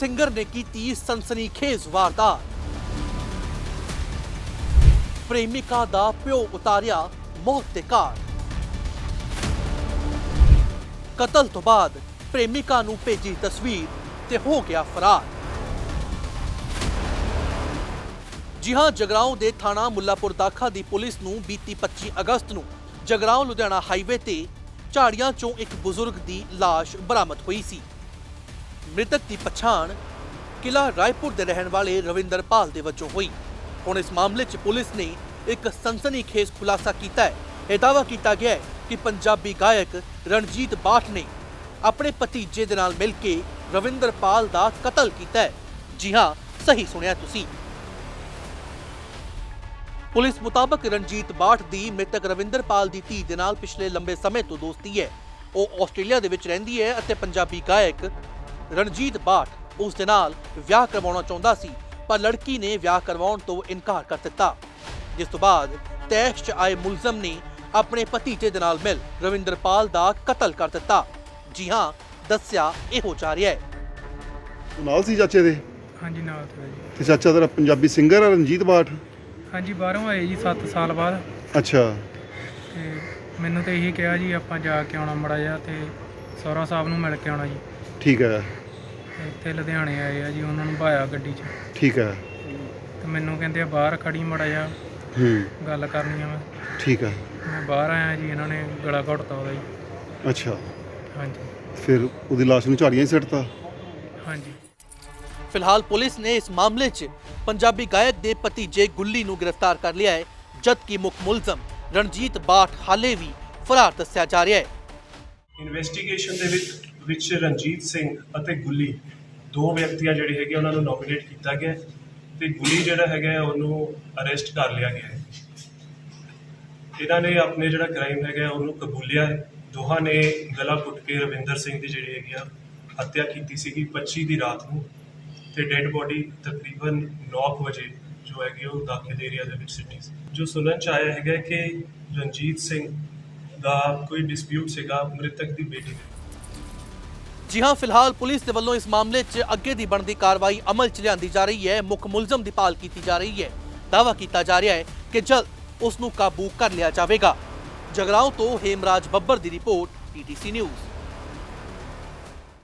Singer ਨੇ ਕੀਤੀ ਸਨਸਨੀਖੇਜ਼ ਵਾਰਦਾਤ। ਪ੍ਰੇਮਿਕਾ ਦਾ ਪਿਓ ਉਤਾਰਿਆ ਮੌਤ ਦੇ ਘਾਟ। ਕਤਲ ਤੋਂ ਬਾਅਦ ਪ੍ਰੇਮਿਕਾ ਨੂੰ ਭੇਜੀ ਤਸਵੀਰ ਤੇ ਹੋ ਗਿਆ ਫਰਾਰ। ਜੀ ਹਾਂ ਜਗਰਾਉਂ ਦੇ ਥਾਣਾ ਮੁੱਲਾਪੁਰ ਦਾਖਾ ਦੀ ਪੁਲਿਸ ਨੂੰ ਬੀਤੀ 25 ਅਗਸਤ ਨੂੰ ਜਗਰਾਉਂ ਲੁਧਿਆਣਾ ਹਾਈਵੇ ਤੇ ਝਾੜੀਆਂ ਚੋਂ ਇੱਕ ਬਜ਼ੁਰਗ ਦੀ ਲਾਸ਼ ਬਰਾਮਦ ਹੋਈ ਸੀ। ਮ੍ਰਿਤਕ ਦੀ ਪਛਾਣ ਕਿਲਾ ਰਾਏਪੁਰ ਦੇ ਰਹਿਣ ਵਾਲੇ ਰਵਿੰਦਰ ਪਾਲ ਦੇ ਵਜੋਂ ਹੋਈ। ਹੁਣ ਇਸ ਮਾਮਲੇ 'ਚ ਪੁਲਿਸ ਨੇ ਇੱਕ ਸਨਸਨੀਖੇਜ਼ ਖੁਲਾਸਾ ਕੀਤਾ ਹੈ। ਇਹ ਦਾਅਵਾ ਕੀਤਾ ਗਿਆ ਹੈ ਕਿ ਪੰਜਾਬੀ ਗਾਇਕ ਰਣਜੀਤ ਬਾਠ ਨੇ ਆਪਣੇ ਭਤੀਜੇ ਦੇ ਨਾਲ ਮਿਲ ਕੇ ਰਵਿੰਦਰ ਦਾ ਕਤਲ ਕੀਤਾ ਹੈ। ਜੀ ਹਾਂ, ਸਹੀ ਸੁਣਿਆ ਤੁਸੀਂ। ਪੁਲਿਸ ਮੁਤਾਬਕ ਰਣਜੀਤ ਬਾਠ ਦੀ ਮ੍ਰਿਤਕ ਰਵਿੰਦਰਪਾਲ ਦੀ ਧੀ ਦੇ ਨਾਲ ਪਿਛਲੇ ਲੰਬੇ ਸਮੇਂ ਤੋਂ ਦੋਸਤੀ ਹੈ। ਉਹ ਆਸਟ੍ਰੇਲੀਆ ਦੇ ਵਿੱਚ ਰਹਿੰਦੀ ਹੈ ਅਤੇ ਪੰਜਾਬੀ ਗਾਇਕ ਰਣਜੀਤ ਬਾਠ ਉਸ ਦੇ ਨਾਲ ਵਿਆਹ ਕਰਵਾਉਣਾ ਚਾਹੁੰਦਾ ਸੀ ਪਰ ਲੜਕੀ ਨੇ ਵਿਆਹ ਕਰਵਾਉਣ ਤੋਂ ਇਨਕਾਰ ਕਰ ਦਿੱਤਾ। ਜਿਸ ਤੋਂ ਬਾਅਦ ਤੈਸ਼ 'ਚ ਆਏ ਮੁਲਜ਼ਮ ਨੇ ਆਪਣੇ ਭਤੀਜੇ ਦੇ ਨਾਲ ਮਿਲ ਰਵਿੰਦਰ ਪਾਲ ਦਾ ਕਤਲ ਕਰ ਦਿੱਤਾ। ਜੀ ਹਾਂ ਦੱਸਿਆ ਇਹੋ ਜਾ ਰਿਹਾ ਹੈ। ਉਹ ਨਾਲ ਸੀ ਚਾਚੇ ਦੇ? ਹਾਂਜੀ ਨਾਲ ਤੋਂ ਜੀ ਤੇ ਚਾਚਾ ਤੇਰਾ ਪੰਜਾਬੀ ਸਿੰਗਰ ਆ ਰਣਜੀਤ ਬਾਠ? ਹਾਂਜੀ ਬਾਹਰੋਂ ਆਏ ਜੀ 7 ਸਾਲ ਬਾਅਦ। ਅੱਛਾ। ਤੇ ਮੈਨੂੰ ਤੇ ਇਹੀ ਕਿਹਾ ਜੀ ਆਪਾਂ ਜਾ ਕੇ ਆਉਣਾ ਮੜਾ ਜਾ ਤੇ ਸੌਰਾ ਸਾਹਿਬ ਨੂੰ ਮਿਲ ਕੇ ਆਉਣਾ ਜੀ। ਠੀਕ ਹੈ। ਇੱਥੇ ਲੁਧਿਆਣੇ ਆਏ ਆ ਜੀ ਉਹਨਾਂ ਨੂੰ ਭਾਇਆ ਗੱਡੀ 'ਚ। ਠੀਕ ਹੈ। ਤੇ ਮੈਨੂੰ ਕਹਿੰਦੇ ਆ ਬਾਹਰ ਖੜੀ ਮੜਾ ਜਾ ਹੂੰ। ਗੱਲ ਕਰਨੀ ਆ ਮੈਂ। ਠੀਕ ਹੈ। ਮੈਂ ਬਾਹਰ ਆਇਆ ਜੀ ਇਹਨਾਂ ਨੇ ਗਲਾ ਘੁੱਟਤਾ ਉਹਦਾ ਜੀ। ਅੱਛਾ। ਹਾਂਜੀ। ਫਿਰ ਉਹਦੀ ਲਾਸ਼ ਨੂੰ ਝਾੜੀਆਂ 'ਚ ਸਿੱਟਤਾ? ਹਾਂਜੀ। ਫਿਲਹਾਲ ਪੁਲਿਸ ਨੇ ਇਸ ਮਾਮਲੇ 'ਚ ਪੰਜਾਬੀ ਗਾਇਕ ਦੇ ਭਤੀਜੇ ਗੁੱਲੀ ਨੂੰ ਗ੍ਰਿਫਤਾਰ ਕਰ ਲਿਆ ਹੈ ਜਦਕਿ ਮੁੱਖ ਮੁਲਜ਼ਮ ਰਣਜੀਤ ਬਾਠ ਹਾਲੇ ਵੀ ਫਰਾਰ ਦੱਸਿਆ ਜਾ ਰਿਹਾ ਹੈ। ਇਨਵੈਸਟੀਗੇਸ਼ਨ ਦੇ ਵਿੱਚ ਵਿੱਚ ਰਣਜੀਤ ਸਿੰਘ ਅਤੇ ਗੁੱਲੀ, ਦੋ ਵਿਅਕਤੀਆਂ ਜਿਹੜੇ ਹੈਗੇ ਉਹਨਾਂ ਨੂੰ ਨੋਮੀਨੇਟ ਕੀਤਾ ਗਿਆ ਹੈ ਤੇ ਗੁੱਲੀ ਜਿਹੜਾ ਹੈਗਾ ਉਹਨੂੰ ਅਰੈਸਟ ਕਰ ਲਿਆ ਗਿਆ ਹੈ। ਇਹਨਾਂ ਨੇ ਆਪਣੇ ਜਿਹੜਾ ਕ੍ਰਾਈਮ ਹੈਗਾ ਉਹਨੂੰ ਕਬੂਲਿਆ ਹੈ। ਦੋਹਾਂ ਨੇ ਗਲਾ ਘੁੱਟ ਕੇ ਰਵਿੰਦਰ ਸਿੰਘ ਦੀ ਜਿਹੜੀ ਹੈਗੀ ਆ ਹੱਤਿਆ ਕੀਤੀ ਸੀਗੀ 25 ਦੀ ਰਾਤ ਨੂੰ ਤੇ ਡੈੱਡ ਬੋਡੀ ਤਕਰੀਬਨ 9 ਕੁ ਵਜੇ ਜੋ ਹੈਗੀ ਉਹ ਦਾਖਲ ਏਰੀਆ ਦੇ ਵਿੱਚ ਸਿੱਟੀ ਸੀ। ਜੋ ਸੁਣਨ ਚ ਆਇਆ ਹੈਗਾ ਕਿ ਰਣਜੀਤ ਸਿੰਘ ਦਾ ਕੋਈ ਡਿਸਪਿਊਟ ਸੀਗਾ, ਮ੍ਰਿਤਕ ਦੀ ਬੇਟੀ ਦੇ। ਜੀ ਹਾਂ, ਫਿਲਹਾਲ ਪੁਲਿਸ ਦੇ ਵੱਲੋਂ ਇਸ ਮਾਮਲੇ 'ਚ ਅੱਗੇ ਦੀ ਬਣਦੀ ਕਾਰਵਾਈ ਅਮਲ 'ਚ ਲਿਆਂਦੀ ਜਾ ਰਹੀ ਹੈ, ਮੁੱਖ ਮੁਲਜ਼ਮ ਦੀ ਭਾਲ ਕੀਤੀ ਜਾ ਰਹੀ ਹੈ। ਦਾਅਵਾ ਕੀਤਾ ਜਾ ਰਿਹਾ ਹੈ ਕਿ ਜਲਦ ਉਸ ਨੂੰ ਕਾਬੂ ਕਰ ਲਿਆ ਜਾਵੇਗਾ। ਜਗਰਾਉਂ ਤੋਂ ਹੇਮਰਾਜ ਬੱਬਰ ਦੀ ਰਿਪੋਰਟ ਪੀਟੀਸੀ ਨਿਊਜ਼।